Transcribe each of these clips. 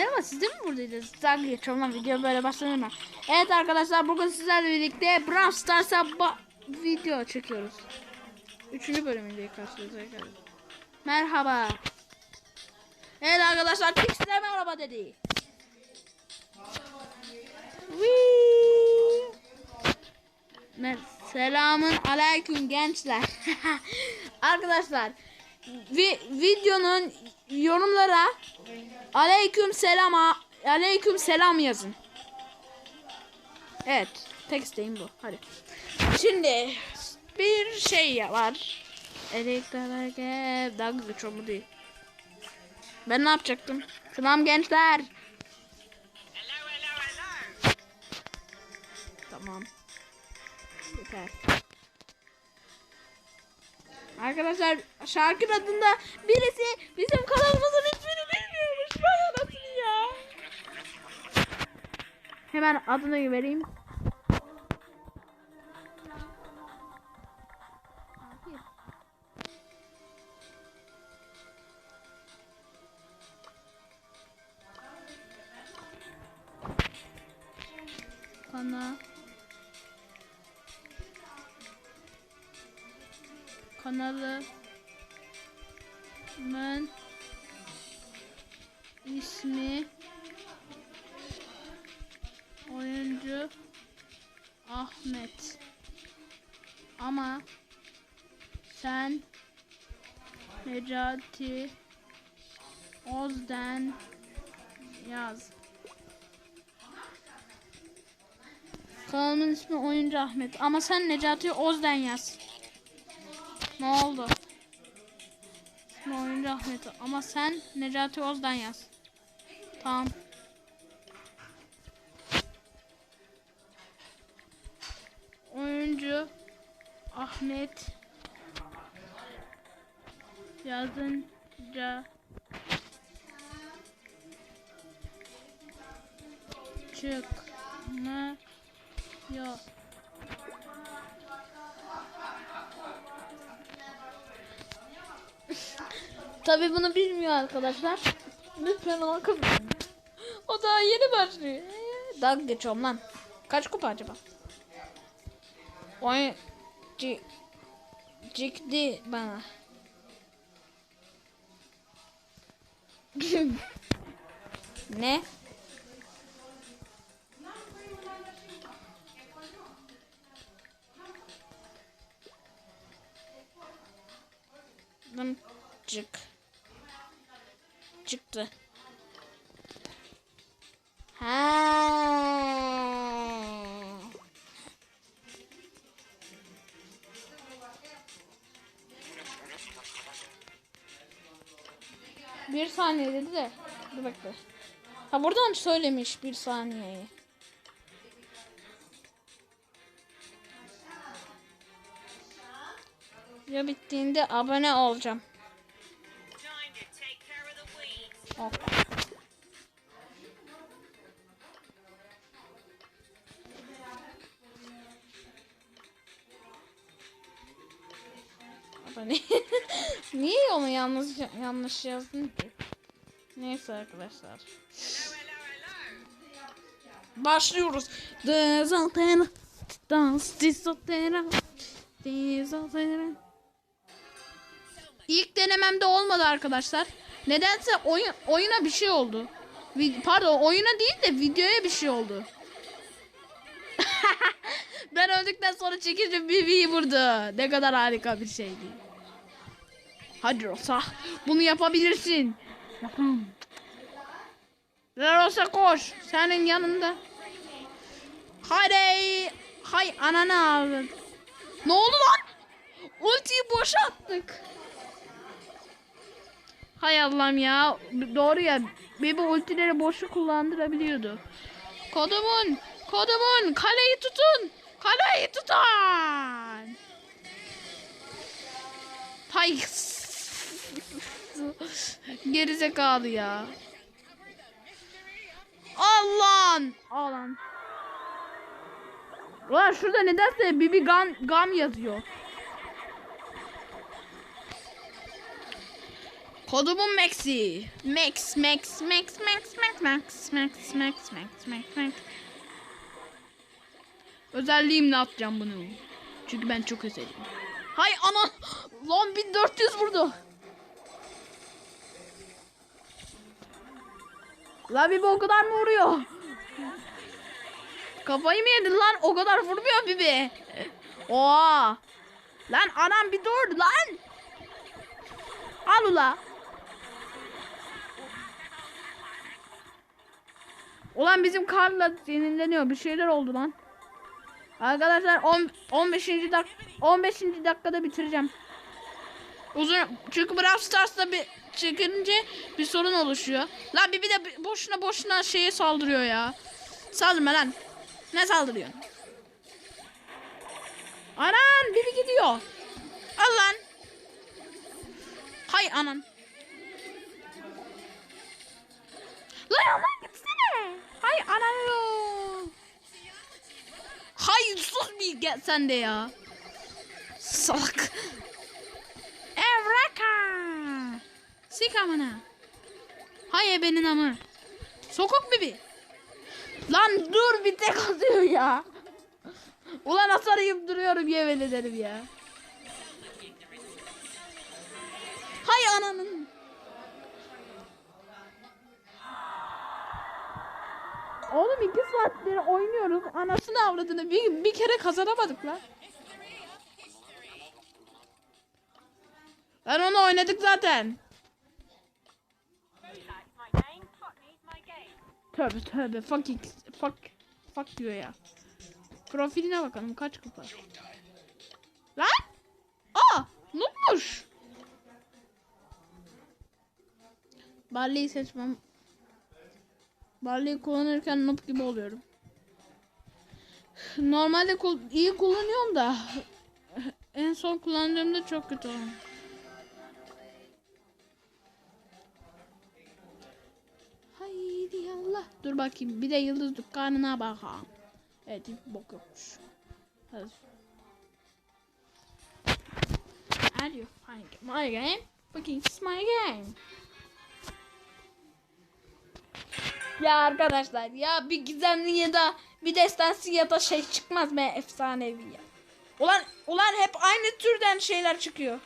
merhaba siz de mi buradaydınız? Dalga geçiyorum video böyle başlanır mı? Evet arkadaşlar bugün sizlerle birlikte Brawl Stars'a video çekiyoruz. Üçüncü bölümünde karşınıza geldim. Merhaba. Evet arkadaşlar kim size merhaba dedi. Mer Selamın aleyküm gençler. arkadaşlar vi videonun yorumlara aleyküm selama aleyküm selam yazın. Evet. Tek isteğim bu. Hadi. Şimdi bir şey var. Elektrik dalga geçiyor mu değil. Ben ne yapacaktım? Selam gençler. Tamam. Yeter. Arkadaşlar şarkının adında birisi bizim kanalımızın ismini bilmiyormuş. Vay anasını ya. Hemen adını vereyim. Kanalımın ismi. Oyuncu. Ahmet. Ama sen Necati Ozden yaz. Kanalımın ismi Oyuncu Ahmet. Ama sen Necati Ozden yaz. Ne oldu? İsmi Oyuncu Ahmet ama sen Necati Ozden yaz. Tamam. Oyuncu Ahmet yazınca çıkmıyor. Tabi bunu bilmiyor arkadaşlar. Lütfen ona kızmayın. O daha yeni başlıyor. Dalga geçiyorum lan. Kaç kupa acaba? C Cikdi bana. ne? Lan Cık. Çıktı. Ha. Bir saniye dedi de. Dur bekle. Ha buradan söylemiş bir saniyeyi. Ya bittiğinde abone olacağım. Yanlış yanlış yazdın ki? Neyse arkadaşlar. Başlıyoruz. Desantena. Dans desantena. Desantena. İlk denememde olmadı arkadaşlar. Nedense oyun oyuna bir şey oldu. Pardon oyuna değil de videoya bir şey oldu. ben öldükten sonra çekince Bibi'yi vurdu. Ne kadar harika bir şeydi. Hadi Rosa. Bunu yapabilirsin. Yapın. Rosa koş. Senin yanında. Hadi. Hay ananı ağladın. Ne oldu lan? Ultiyi boşa attık. Hay Allah'ım ya. Doğru ya. Bebe ultileri boşu kullandırabiliyordu. Kodumun. Kodumun. Kaleyi tutun. Kaleyi tutun. Hay. Gerizekalı ya. Allah'ın. Allah'ın. Ulan şurada nedense Bibi Gam, Gam yazıyor. Kodumun Max'i. Max, Max, Max, Max, Max, Max, Max, Max, Max, Max, Max. Özelliğimle atacağım bunu. Çünkü ben çok özelim. Hay ana. Lan 1400 vurdu. La Bibi o kadar mı vuruyor? Kafayı mı yedin lan? O kadar vurmuyor Bibi. Oha. Lan anam bir dur lan. Al ula. Ulan bizim karla yenileniyor. Bir şeyler oldu lan. Arkadaşlar 10 15. dak 15. dakikada bitireceğim. Uzun çünkü Brawl Stars'ta bir çekilince bir sorun oluşuyor. Lan bir, de boşuna boşuna şeye saldırıyor ya. Saldırma lan. Ne saldırıyorsun? Anan biri gidiyor. Al lan. Hay anan. Lan aman gitsene. Hay anan. Hay sus bir gel sen de ya. Salak. Sik amına. Hay ebenin amı. Sokak bibi. Lan dur bir tek atıyor ya. Ulan asarayım duruyorum yemin ederim ya. Hay ananın. Oğlum iki saattir oynuyoruz. Anasını avradını bir, bir kere kazanamadık lan. Ben onu oynadık zaten. Tövbe tövbe fuck fuck fuck diyor ya. Profiline bakalım kaç kupa. Lan! Aa! Nutmuş. Barley'i seçmem. Barley'i kullanırken noob gibi oluyorum. Normalde iyi kullanıyorum da en son kullandığımda çok kötü oldu. Haydi Allah. Dur bakayım. Bir de yıldız dükkanına bakalım. Evet hiç bok yokmuş. Hadi. Are you fine? My game? İt's my game. Ya arkadaşlar ya bir gizemli ya da bir destansı ya da şey çıkmaz be efsanevi ya. Ulan ulan hep aynı türden şeyler çıkıyor.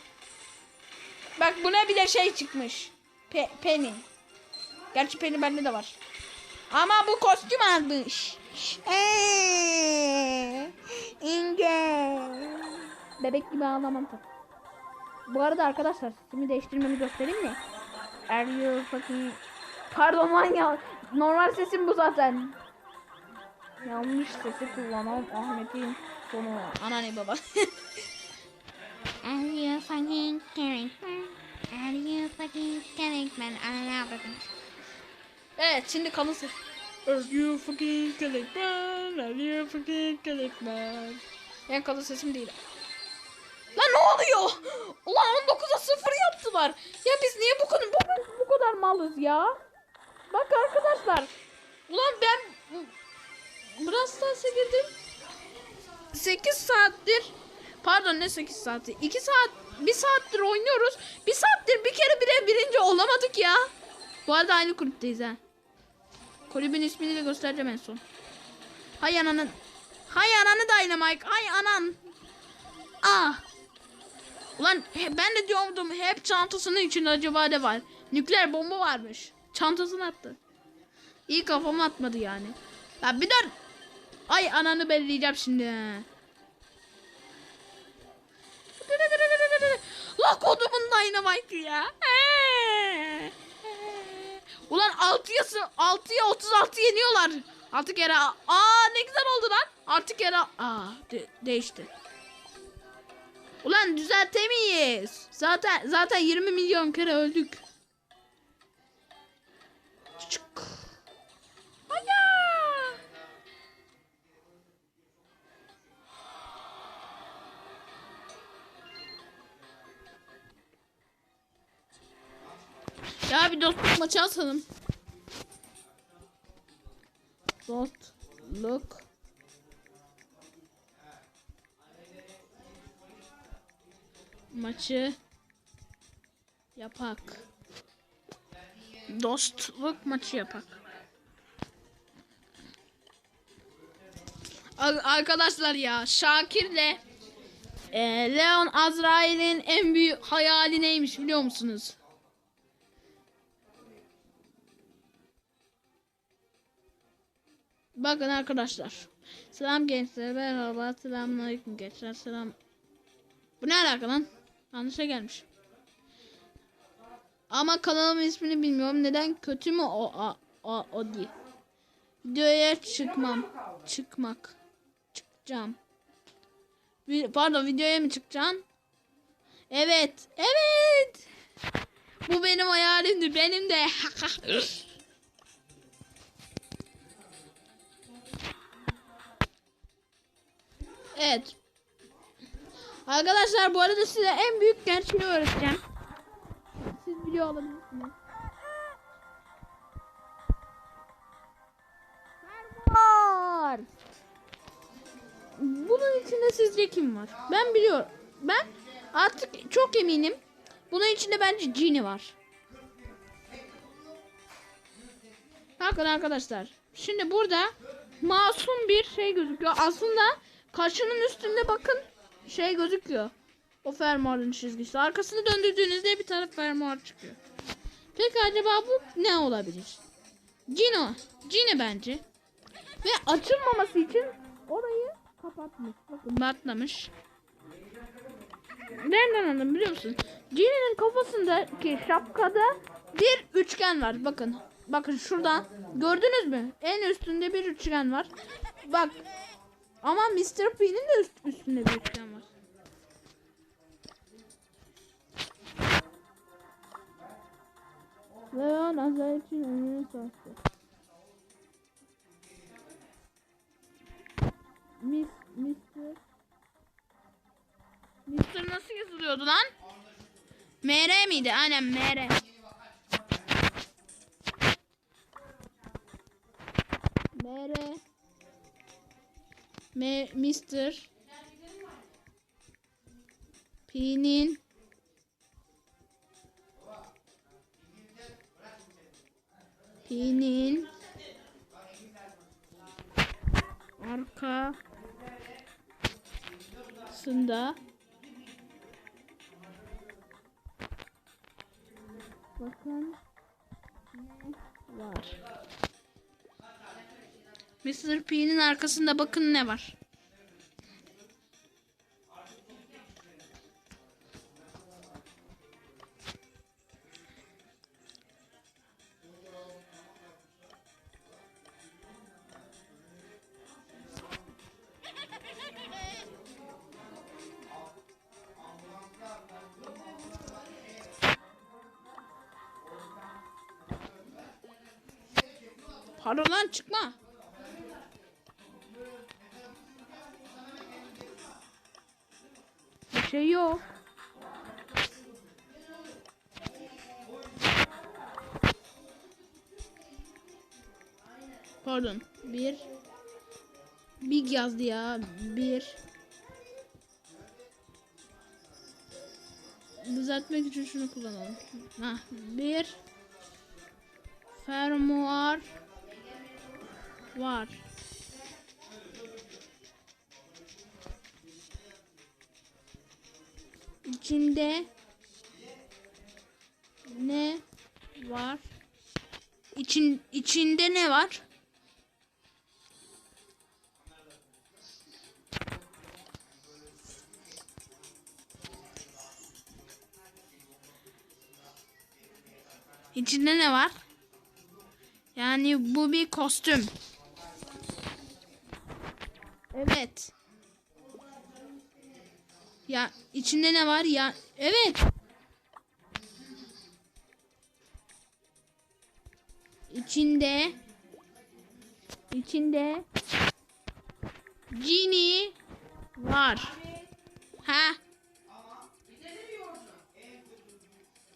Bak buna bile şey çıkmış. Pe Penny. Gerçi Penny bende de var. Ama bu kostüm almış. Eee, İnce. Bebek gibi ağlamam tabii. Bu arada arkadaşlar sesimi değiştirmemi göstereyim mi? Are you fucking... Pardon lan ya. Normal sesim bu zaten. Yanlış sesi kullanan Ahmet'in sonu. Anane baba. Are you fucking kidding me? Are you fucking kidding me? Another evet şimdi ses. Are you fucking killing man? You fucking killing man? En kalın sesim değil. Lan ne oluyor? Ulan 19'a 0 yaptılar. Ya biz niye bu kadar bu, bu kadar malız ya? Bak arkadaşlar. Ulan ben Brawl Stars'a girdim. 8 saattir Pardon ne 8 saati? 2 saat 1 saattir oynuyoruz. 1 saattir bir kere bile birinci olamadık ya. Bu arada aynı kulüpteyiz ha. Kulübün ismini de göstereceğim en son. Hay ananın. Hay ananı Dynamite. Hay anan. Ah. Ulan he- ben de diyordum hep çantasının içinde acaba ne var? Nükleer bomba varmış. Çantasını attı. İyi kafama atmadı yani. Ya bir dur. Ay ananı belleyeceğim şimdi. La kodumun dynamite ya. Ulan 6'ya 6'ya 36 yeniyorlar. 6 kere aa ne güzel oldu lan. 6 kere aa de- değişti. Ulan düzeltemeyiz. Zaten zaten 20 milyon kere öldük. Çık. Ya bir dostluk maçı atalım. Dostluk. Maçı yapak. dostluk maçı yapak. Ar- Arkadaşlar ya Şakir'le e, Leon Azrail'in en büyük hayali neymiş biliyor musunuz? Bakın arkadaşlar. Selam gençler. Merhaba. Selamünaleyküm gençler. Selam. Bu ne alaka lan? Yanlışa gelmiş. Ama kanalımın ismini bilmiyorum. Neden kötü mü o o, o, o değil. Videoya çıkmam. Çıkmak. Çıkacağım. Pardon videoya mı çıkacağım? Evet. Evet. Bu benim hayalimdi. Benim de. evet. Arkadaşlar bu arada size en büyük gerçeği öğreteceğim. Siz biliyor olabilirsiniz. Var. Bunun içinde sizce kim var? Ben biliyorum. Ben artık çok eminim. Bunun içinde bence Genie var. Bakın arkadaşlar. Şimdi burada masum bir şey gözüküyor. Aslında kaşının üstünde bakın şey gözüküyor. O fermuarın çizgisi. Arkasını döndürdüğünüzde bir taraf fermuar çıkıyor. Peki acaba bu ne olabilir? Cino. Cini bence. Ve açılmaması için orayı kapatmış. Bakın batlamış. Nereden anladın biliyor musun? Cini'nin kafasındaki şapkada bir üçgen var. Bakın. Bakın şuradan. Gördünüz mü? En üstünde bir üçgen var. Bak. Ama Mr. P'nin de üst, üstünde bir üçgen var. Leon Azar için önünü sarstı. Mis, Mr. Mr. nasıl yazılıyordu lan? MR miydi? Aynen MR. MR. M Mr. P'nin P'nin arkasında bakın. Ne var. Mr. P'nin arkasında bakın ne var. Pardon. Bir. Big yazdı ya. Bir. Düzeltmek için şunu kullanalım. Hah. Bir. Fermuar var. İçinde ne var? İçin içinde ne var? İçinde ne var? Yani bu bir kostüm. Evet. Ya içinde ne var ya? Evet. İçinde içinde Genie var. Ha?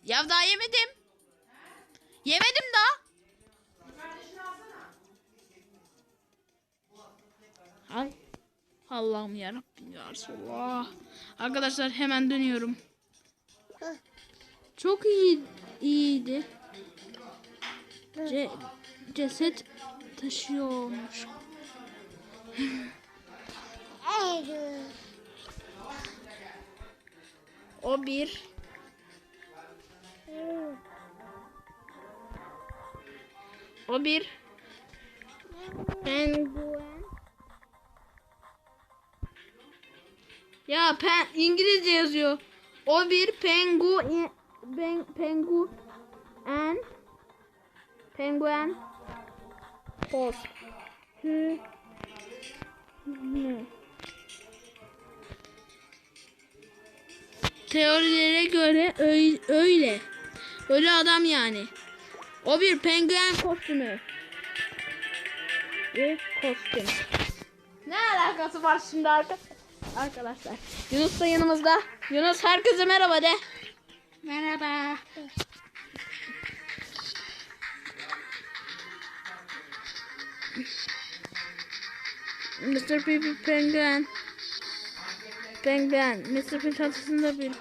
Ya daha yemedim. Yemedim daha. Ay. Allah'ım yarabbim ya Resulallah. Arkadaşlar hemen dönüyorum. Çok iyi iyiydi. ce- ceset taşıyormuş. O bir. O bir. Penguen. Ya pen İngilizce yazıyor. O bir pengu ben, pengu en penguen post. Hı. Hı. Teorilere göre öy- öyle. Öyle adam yani. O bir penguen kostümü. Bir kostüm. Ne alakası var şimdi arka arkadaşlar? Yunus da yanımızda. Yunus herkese merhaba de. Merhaba. Mr. P penguen. Penguen. Mr. P çantasında bir.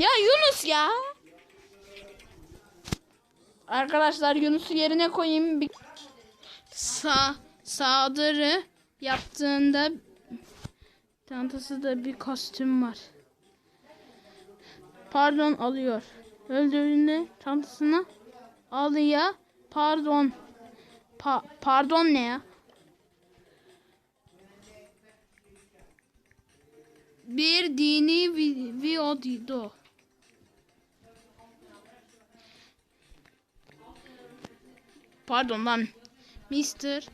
Ya Yunus ya. Arkadaşlar Yunus'u yerine koyayım. Bir... Sa saldırı yaptığında çantasında bir kostüm var. Pardon alıyor. Öldüğünde çantasını alıyor. Pardon. Pa- pardon ne ya? Bir dini vi- video. Pardon lan. Mister.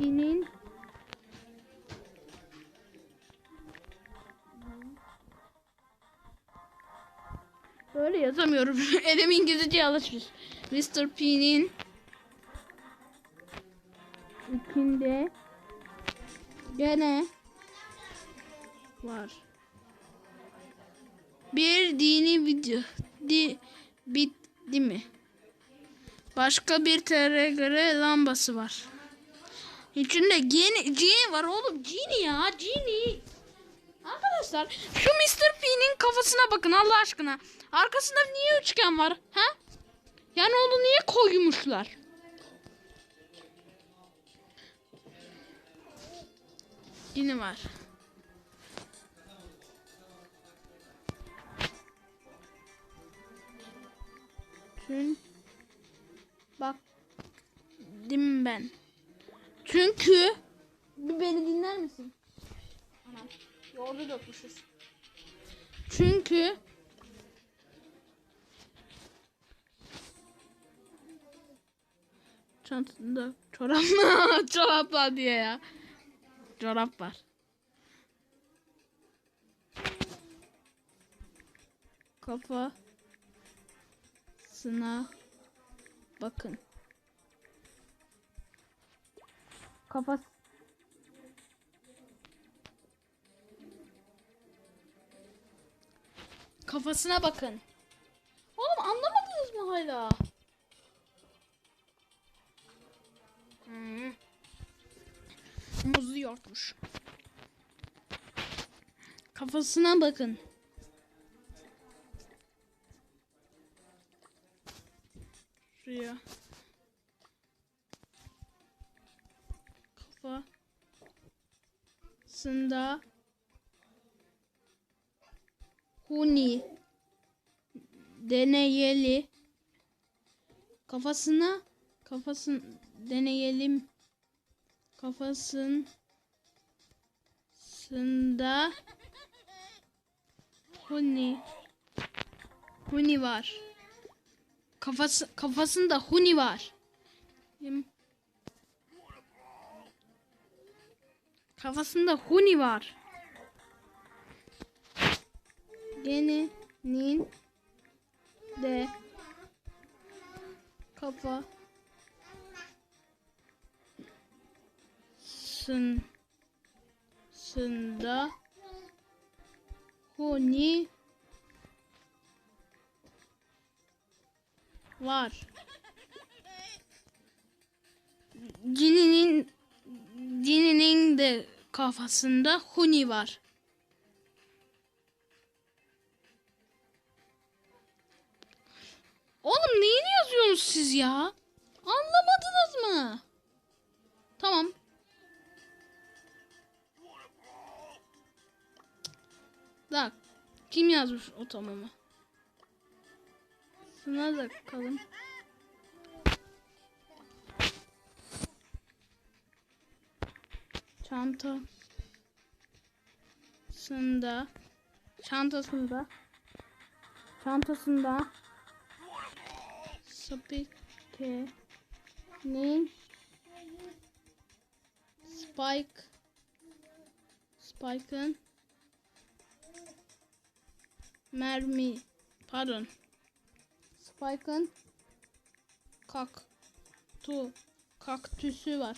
Dinin Böyle yazamıyorum. Elim İngilizce alışmış. Mr. P'nin içinde gene var. Bir dini video. Di, bitti mi? Başka bir TRG lambası var. İçinde geni, cini var oğlum. Cini ya. Cini. Arkadaşlar şu Mr. P'nin kafasına bakın Allah aşkına. Arkasında niye üçgen var? Ha? Yani onu niye koymuşlar? Yine var. Çünkü bak dim ben. Çünkü bir beni dinler misin? Anam. Yoğurdu dökmüşüz. Çünkü çantasında çorap çoraplar diye ya. Çorap var. Kafasına bakın. Kafası Kafasına bakın. Oğlum anlamadınız mı hala? Hmm. Muzlu yoğurtmuş. Kafasına bakın. Şuraya. Kafasında Huni. Deneyeli. Kafasına. Kafasın. Deneyelim. Kafasında Huni. Huni var. Kafası kafasında Huni var. Kafasında Huni var. Gene'nin de kafa sın sında huni var. Cininin cininin kafasında huni var. Oğlum neyini yazıyorsunuz siz ya? Anlamadınız mı? Tamam. Bak. Kim yazmış o tamamı? Şuna da bakalım. Çantasında. Çantasında. Çantasında Spike'nin Spike. Spike'ın mermi. Pardon Spike'ın kaktu kaktüsü var.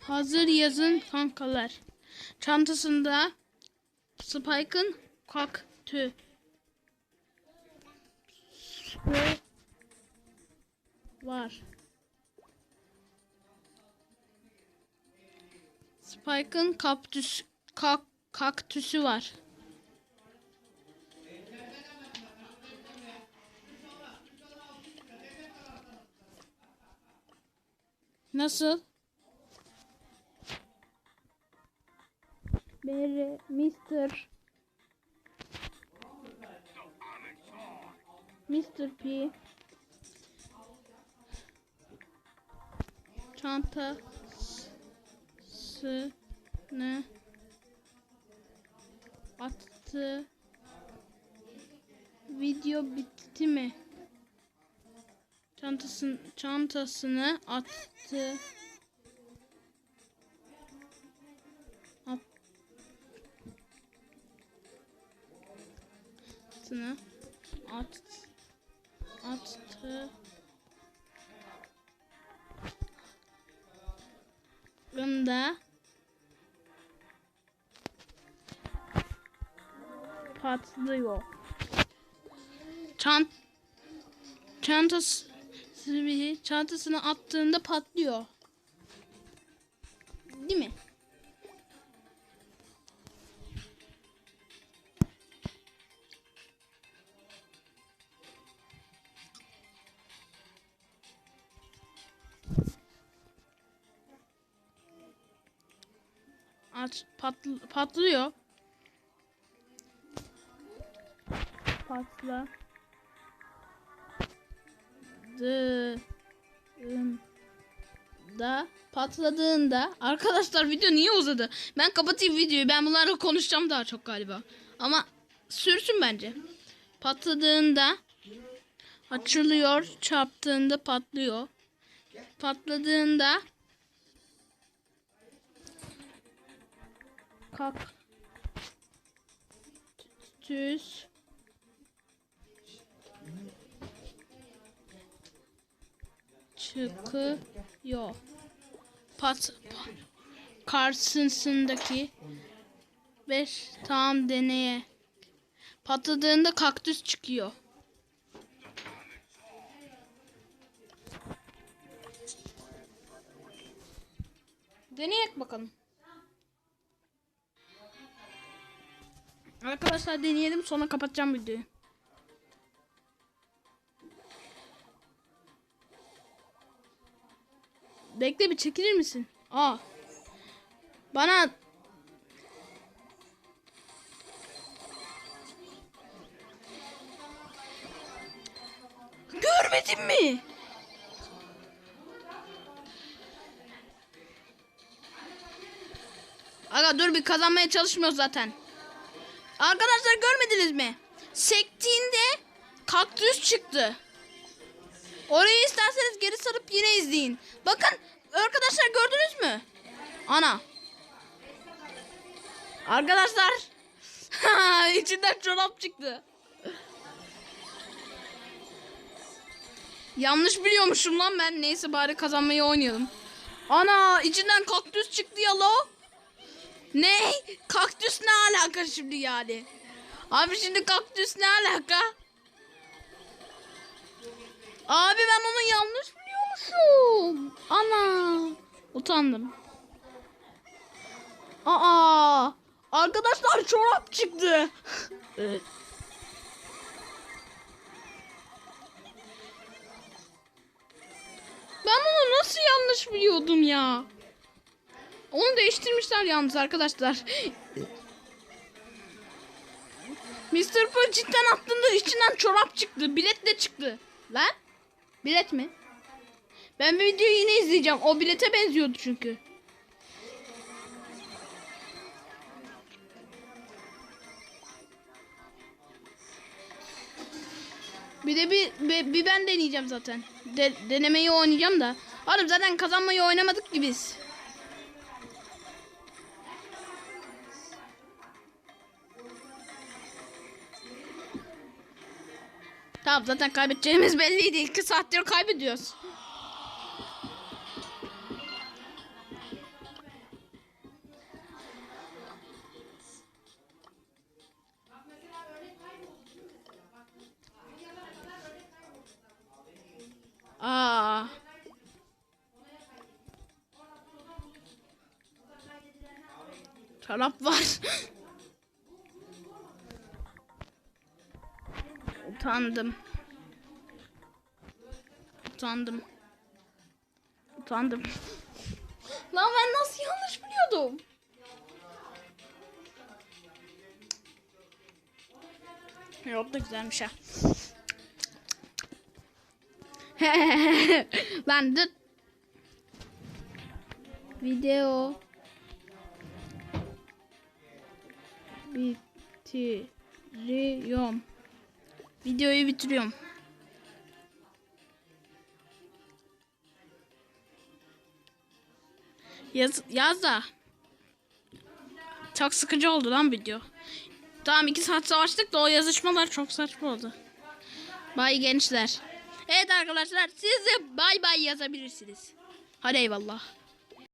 Hazır yazın kankalar. Çantasında Spike'ın kaktü var. Spike'ın kaktüs kak, kaktüsü var. Nasıl? Mr. Mr. Mr. P çantasını attı. Video bitti mi? Çantasını çantasını attı. Attığını at attı. Bunda patlıyor. Çant çantası bir çantasını attığında patlıyor. Değil mi? Aç patl patlıyor. Patla. Da patladığında arkadaşlar video niye uzadı? Ben kapatayım videoyu. Ben bunlarla konuşacağım daha çok galiba. Ama sürsün bence. Patladığında açılıyor, çarptığında patlıyor. Patladığında kaktüs çıkıyor. Pat, pa- karşısındaki 5 tam deneye patladığında kaktüs çıkıyor. Deneyek bakalım. Arkadaşlar deneyelim sonra kapatacağım videoyu. Bekle bir çekilir misin? Aa. Bana Görmedin mi? Aga dur bir kazanmaya çalışmıyoruz zaten. Arkadaşlar görmediniz mi? Sektiğinde kaktüs çıktı. Orayı isterseniz geri sarıp yine izleyin. Bakın arkadaşlar gördünüz mü? Ana. Arkadaşlar. içinden çorap çıktı. Yanlış biliyormuşum lan ben. Neyse bari kazanmayı oynayalım. Ana içinden kaktüs çıktı ya lo. Ne? Kaktüs ne alaka şimdi yani? Abi şimdi kaktüs ne alaka? Abi ben onu yanlış biliyormuşum. Ana. Utandım. Aa! Arkadaşlar çorap çıktı. ben onu nasıl yanlış biliyordum ya? Onu değiştirmişler yalnız arkadaşlar. Mr. Pooh cidden attığında içinden çorap çıktı. Bilet de çıktı. Lan? Bilet mi? Ben bir videoyu yine izleyeceğim. O bilete benziyordu çünkü. Bir de bir, bir, bir ben deneyeceğim zaten. De, denemeyi oynayacağım da. Oğlum zaten kazanmayı oynamadık ki biz. Tamam zaten kaybedeceğimiz belliydi. İki saattir kaybediyoruz. Aa. Çorap var. Utandım. Utandım. Utandım. Lan ben nasıl yanlış biliyordum? Yok da güzelmiş ha. Lan dur. Video bitiriyorum. Videoyu bitiriyorum. Yaz, yaz da. Çok sıkıcı oldu lan video. Tamam iki saat savaştık da o yazışmalar çok saçma oldu. Bay gençler. Evet arkadaşlar siz de bay bay yazabilirsiniz. Hadi eyvallah.